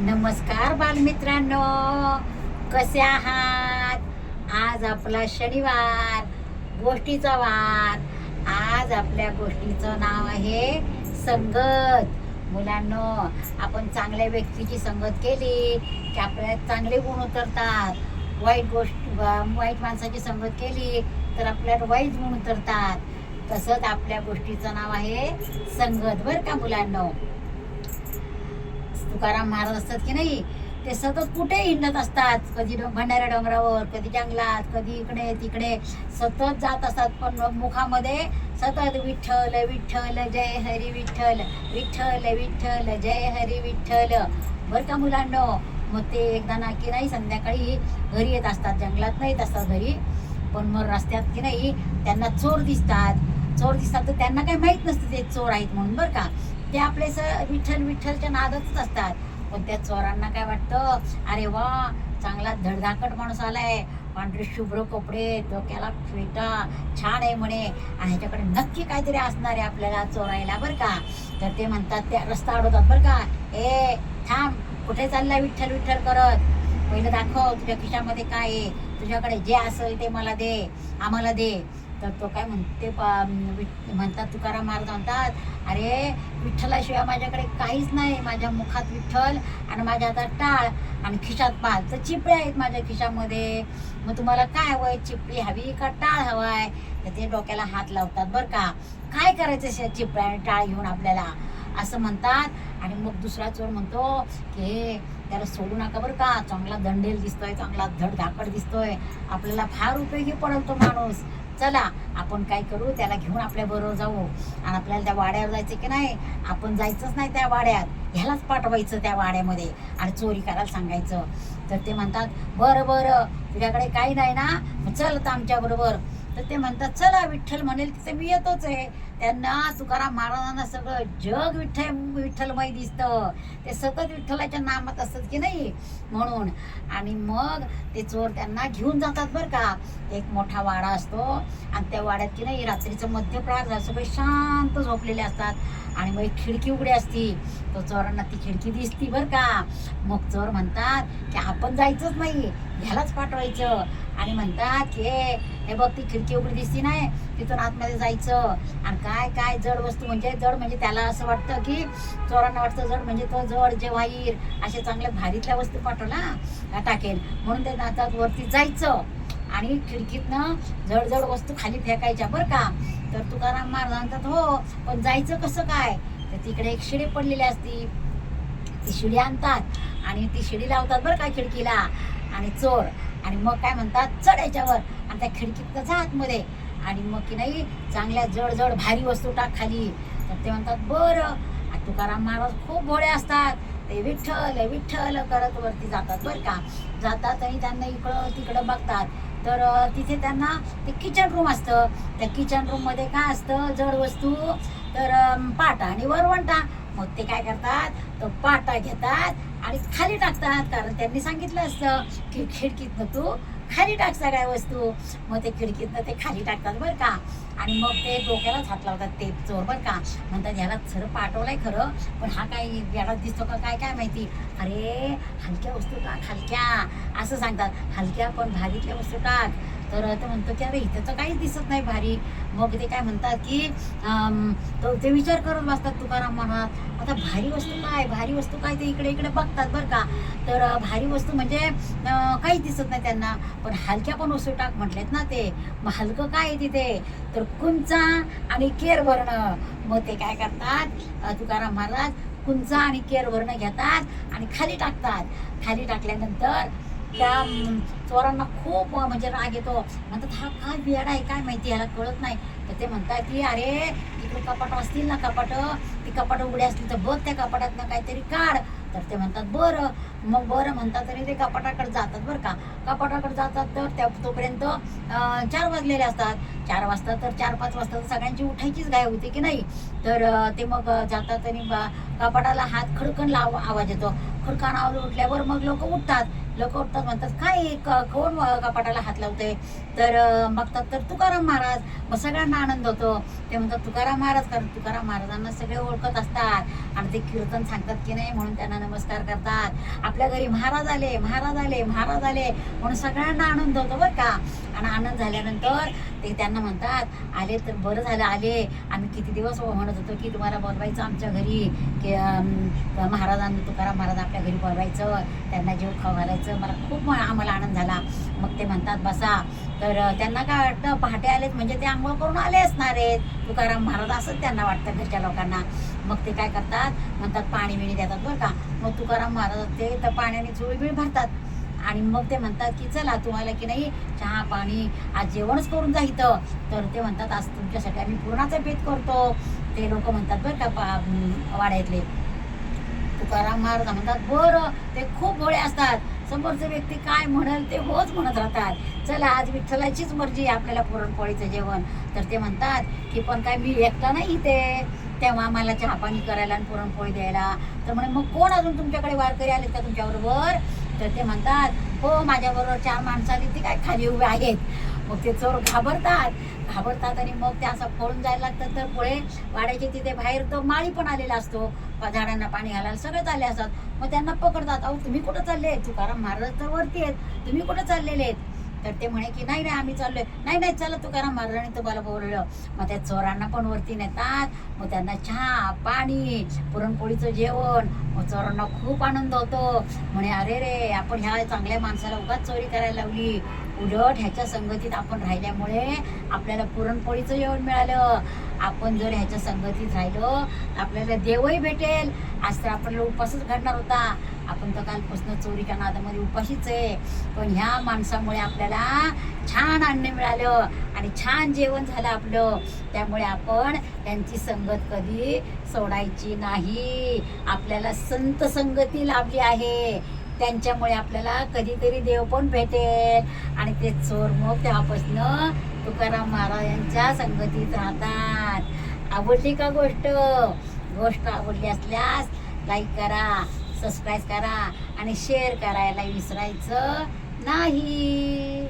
नमस्कार बालमित्रांनो. कसे आहात? आज आपला शनिवार गोष्टीचा वार. आज आपल्या गोष्टीचं नाव आहे संगत. मुलांनो आपण चांगल्या व्यक्तीची संगत केली की आपल्यात चांगले गुण उतरतात. वाईट गोष्ट वाईट माणसाची संगत केली तर आपल्याला वाईट गुण उतरतात. तसंच आपल्या गोष्टीचं नाव आहे संगत. बरं का मुलांनो? तुकाराम महाराज असतात की नाही ते सतत कुठे हिंडत असतात? कधी भंडाऱ्या डोंगरावर कधी जंगलात कधी इकडे तिकडे. सतत जात असतात पण मुखामध्ये सतत विठ्ठल विठ्ठल जय हरी विठ्ठल विठ्ठल विठ्ठल जय हरी विठ्ठल. बरं का मुलांनो? मग ते एकदा ना की नाही संध्याकाळी घरी येत असतात जंगलात नाही येत असतात घरी. पण मग रस्त्यात की नाही त्यांना चोर दिसतात. चोर दिसतात तर त्यांना काही माहीत नसतं ते चोर आहेत म्हणून बरं का? ते आपले स विठ्ठल विठ्ठलच्या नादच असतात पण त्या चोरांना काय वाटतं? अरे वा चांगला धडधाकट माणूस आलाय. पांढरे शुभ्र कपडे डोक्याला फेटा छान आहे म्हणे. आणि ह्याच्याकडे नक्की काहीतरी असणार आहे आपल्याला चोरायला बरं का? तर ते म्हणतात ते रस्ता अडवतात बरं का? ए थांब कुठे चाललाय विठ्ठल विठ्ठल करत? पहिलं दाखव तुझ्या खिशामध्ये काय आहे? तुझ्याकडे जे असेल ते मला दे आम्हाला दे. तर तो काय म्हणते म्हणतात तुकाराम महाराज म्हणतात अरे विठ्ठलाशिवाय माझ्याकडे काहीच नाही. माझ्या मुखात विठ्ठल आणि माझ्या हातात टाळ आणि खिशात पाल तर चिपळे आहेत माझ्या खिशामध्ये. मग तुम्हाला काय हवंय? चिपळी हवी का टाळ हवाय? तर ते डोक्याला हात लावतात बरं का. काय करायचं चिपळ्या आणि टाळ घेऊन आपल्याला? असं म्हणतात. आणि मग दुसरा चोर म्हणतो की त्याला सोडू नका बरं का. चांगला दंडेल दिसतोय चांगला धडधाकड दिसतोय. आपल्याला फार उपयोगी पडेल तो माणूस. चला आपण काय करू? त्याला घेऊन आपल्या बरोबर जाऊ. आणि आपल्याला त्या वाड्यावर जायचं की नाही? आपण जायचंच नाही त्या वाड्यात. ह्यालाच पाठवायचं त्या वाड्यामध्ये. आणि चोरी करायला सांगायचं. तर ते म्हणतात बरं बरं. तुझ्याकडे काही नाही ना? चल आमच्या बरोबर. तर ते म्हणतात चला विठ्ठल म्हणेल तिथे मी येतोच आहे. त्यांना तुकाराम महाराजांना सगळं जग विठ्ठल विठ्ठलमय दिसतं. ते सतत विठ्ठलाच्या नामात असतात की नाही? म्हणून. आणि मग ते चोर त्यांना घेऊन जातात बरं का. एक मोठा वाडा असतो आणि त्या वाड्यात की नाही रात्रीचं मध्यप्रहार झालं सगळे शांत झोपलेले असतात. आणि मग एक खिडकी उघडी असती. तो चोरांना ती खिडकी दिसती बरं का. मग चोर म्हणतात की आपण जायचंच नाही. ह्यालाच पाठवायचं. आणि म्हणतात की हे बघ ती खिडकी उघडी दिसती नाही. तिथून आतमध्ये जायचं. आणि काय काय जड वस्तू म्हणजे जड म्हणजे त्याला असं वाटतं की चोरांना वाटतं जड म्हणजे तो जड जवाहीर असे चांगल्या भारीतल्या वस्तू पाठवला टाकेल. म्हणून ते दातात वरती जायचं आणि खिडकीतनं जड जड वस्तू खाली फेकायच्या बरं का. तर तुकाराम महाराज म्हणतात हो पण जायचं कसं काय? तर तिकडे एक शिडी पडलेली असती. ती शिडी आणतात आणि ती शिडी लावतात बरं का खिडकीला. आणि चोर आणि मग काय म्हणतात चढ याच्यावर. आणि त्या खिडकीत जा आतमध्ये. आणि मग की नाही चांगल्या जड जड भारी वस्तू टाक खाली. तर ते म्हणतात बरं. तुकाराम महाराज खूप भोळे असतात. ते विठ्ठल विठ्ठल करत वरती जातात बरं का. जातात आणि त्यांना इकडं तिकडं बघतात. तर तिथे त्यांना ते किचन रूम असतं. त्या किचन रूममध्ये काय असतं? जड वस्तू. तर पाटा आणि वरवंटा. मग ते काय करतात? तो पाटा घेतात आणि खाली टाकतात. कारण त्यांनी सांगितलं असतं की खिडकीतनं तू खाली टाक सगळ्या वस्तू? मग ते खिडकीतनं ते खाली टाकतात बरं का. आणि मग ते डोक्यालाच हात लावतात ते चोर बरं का. म्हणतात ह्याला खरं पाठवलंय खरं पण हा काय याला दिसतो का काय काय माहिती? अरे हलक्या वस्तू टाक हलक्या. असं सांगतात. हलक्या पण भारीतल्या वस्तू टाक. तर ते म्हणतो की अरे इथं तर काहीच दिसत नाही भारी. मग ते काय म्हणतात की तो ते विचार करत बसतात तुकाराम म्हणत आता भारी वस्तू काय? भारी वस्तू काय ते इकडे इकडे बघतात बरं का. तर भारी वस्तू म्हणजे काहीच दिसत नाही त्यांना. पण हलक्या पण वस्तू टाक म्हटलेत ना ते. मग हलकं काय आहे तिथे? तर कुंचा आणि केर भरणं मग ते काय करतात? तुकाराम महाराज कुंचा आणि केर भरणं घेतात आणि खाली टाकतात. खाली टाकल्यानंतर त्या चोरांना खूप म्हणजे राग येतो. म्हणतात हा काय बियाड आहे? काय माहिती? याला कळत नाही. तर ते म्हणतात की अरे इकडे कपाट असतील ना कपाट. ती कपाट उघडी असली तर बघ त्या कपाटातनं काहीतरी काढ. तर ते म्हणतात बरं. मग बरं म्हणतात तरी ते कपाटाकडे जातात बरं का. कपाटाकडे जातात तर त्या तोपर्यंत चार वाजलेले असतात. चार वाजता तर चार पाच वाजता तर सगळ्यांची उठायचीच गाय होती की नाही? तर ते मग जातात आणि कपाटाला हात खडकन लाव आवाज येतो. खडकान आवाज उठल्यावर मग लोक उठतात. लोक उठतात म्हणतात काय क- कोण कपाटाला हात लावते तर बघतात तर तुकाराम महाराज मग सगळ्यांना आनंद होतो. ते म्हणतात तुकाराम महाराज कारण तुकाराम महाराजांना सगळे ओळखत असतात आणि ते कीर्तन सांगतात की नाही म्हणून त्यांना नमस्कार करतात. आपल्या घरी महाराज आले महाराज आले महाराज आले म्हणून सगळ्यांना आनंद होतो बरं का. आणि आनंद झाल्यानंतर ते त्यांना म्हणतात आले तर बरं झालं आले. आम्ही किती दिवस हो म्हणत होतो की तुम्हाला बोलवायचं आमच्या घरी की महाराजांना तुकाराम महाराज आपल्या घरी बोलवायचं त्यांना जेव खाऊ घालायचं. मला खूप म- आम्हाला आनंद झाला. मग ते म्हणतात बसा. तर त्यांना काय वाटतं पहाटे आलेत म्हणजे ते आंघोळ करून आले असणार आहेत. तुकाराम महाराज असंच त्यांना वाटतं घरच्या लोकांना. मग ते काय करतात म्हणतात पाणी बिणी देतात बरं का. मग तुकाराम महाराज ते तर पाण्याने चुळी बिळ भरतात. आणि मग ते म्हणतात की चला तुम्हाला की नाही चहा पाणी आज जेवणच करून जा इथं. तर ते म्हणतात आज तुमच्यासाठी आम्ही पूर्णाचा भेद करतो. ते लोक म्हणतात बरं का पा- वाड्यातले. तुकाराम महाराज म्हणतात बरं ते खूप भोळे असतात. समोरचे व्यक्ती काय म्हणेल ते होच म्हणत राहतात. चला आज विठ्ठलाचीच मर्जी आहे आपल्याला पुरणपोळीचं जेवण. तर ते म्हणतात की पण काय मी एकटा नाही इथे. तेव्हा आम्हाला चहा पाणी करायला आणि पुरणपोळी द्यायला. तर म्हणे मग कोण अजून तुमच्याकडे वारकरी आले का तुमच्याबरोबर? तर ते म्हणतात हो माझ्याबरोबर चार माणसं आली ती काय खाली उभे आहेत? मग ते चोर घाबरतात. घाबरतात आणि मग ते असं पळून जायला लागतात. तर पुढे वाड्याचे तिथे बाहेर तो माळी पण आलेला असतो. प- झाडांना पाणी घालायला सगळेच आले असतात. मग त्यांना पकडतात अहो तुम्ही कुठं चालले तुकाराम महाराज तर वरती आहेत. तुम्ही कुठं चाललेले आहेत? तर ते म्हणे की नाही नाही आम्ही चाललोय. नाही नाही चला तुकाराम महाराजांनी तुम्हाला बोलवलं. मग त्या चोरांना पण वरती नेतात. मग त्यांना चहा पाणी पुरणपोळीचं जेवण. मग चोरांना खूप आनंद होतो. म्हणे अरे रे आपण ह्या चांगल्या माणसाला उगाच चोरी करायला लावली. उलट ह्याच्या संगतीत आपण राहिल्यामुळे आपल्याला पुरणपोळीचं जेवण मिळालं. आपण जर ह्याच्या संगतीत राहिलो तर आपल्याला देवही भेटेल. आज तर आपल्याला उपासच घडणार होता. आपण तर कालपासून चोरीच्या नादामध्ये उपाशीच आहे. पण ह्या माणसामुळे आपल्याला छान अन्न मिळालं आणि छान जेवण झालं आपलं. त्यामुळे आपण त्यांची संगत कधी सोडायची नाही. आपल्याला संत संगती लाभली आहे. त्यांच्यामुळे आपल्याला कधीतरी देव पण भेटेल. आणि ते चोर मग त्यापासनं तुकाराम महाराजांच्या संगतीत राहतात. आवडली का गोष्ट? गोष्ट आवडली असल्यास लाईक करा. सबस्क्राईब करा आणि शेअर करायला विसरायचं नाही.